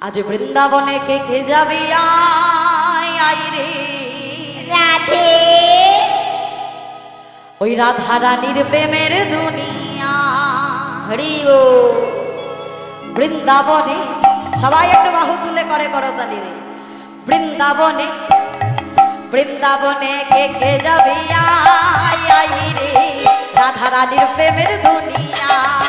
আজ বৃন্দাবনে কে কে যাবি? আয় আয় রে। রাধে। ওই রাধা রানীর প্রেমের দুনিয়া। হরি ও। বৃন্দাবনে সবাই একটু বাহু তুলে করে করতালি রে। বৃন্দাবনে বৃন্দাবনে কে কে যাবি? আয় আয় রে। রাধা রানীর প্রেমের দুনিয়া।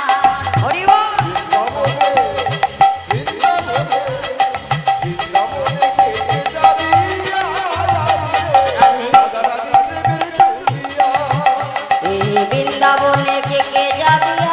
কে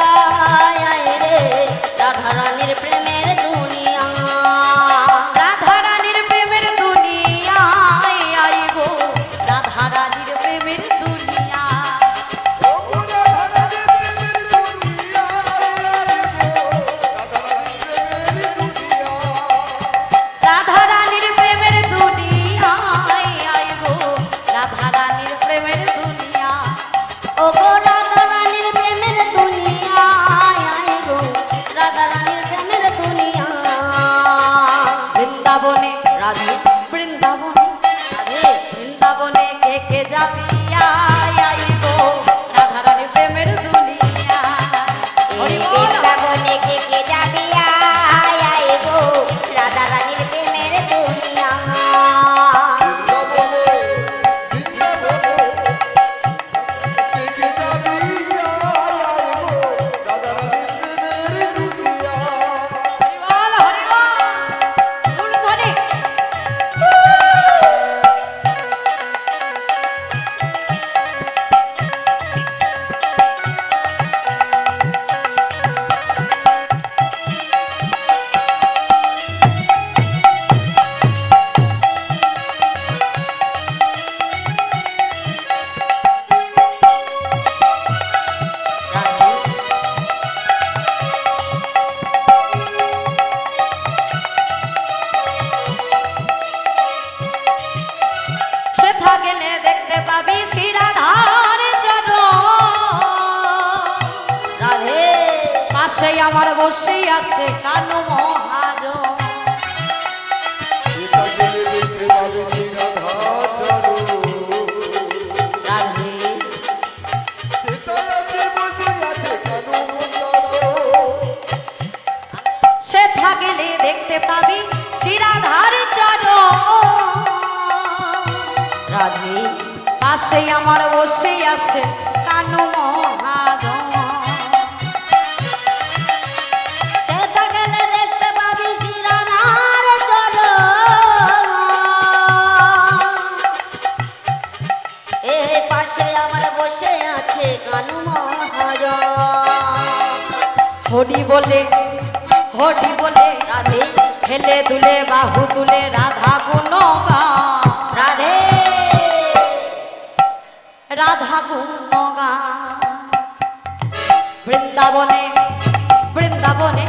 যাবি পাশে আমার বসে আছে কানু মহাজ রাধে। সেথা গেলে দেখতে পাবি শিরাধার চর রাধে, পাশে আমার বসে আছে কানু মহাজ হরি বলে হরি বলে, রাধে। খেলে দুলে বাহু তুলে রাধা গুণ রাধে। রাধা গুণ বৃন্দাবনে বৃন্দাবনে বৃন্দাবনে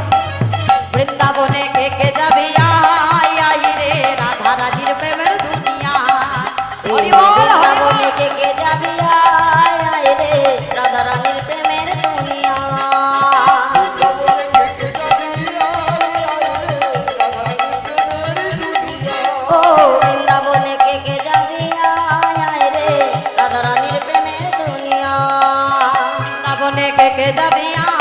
রে রাধা রানীর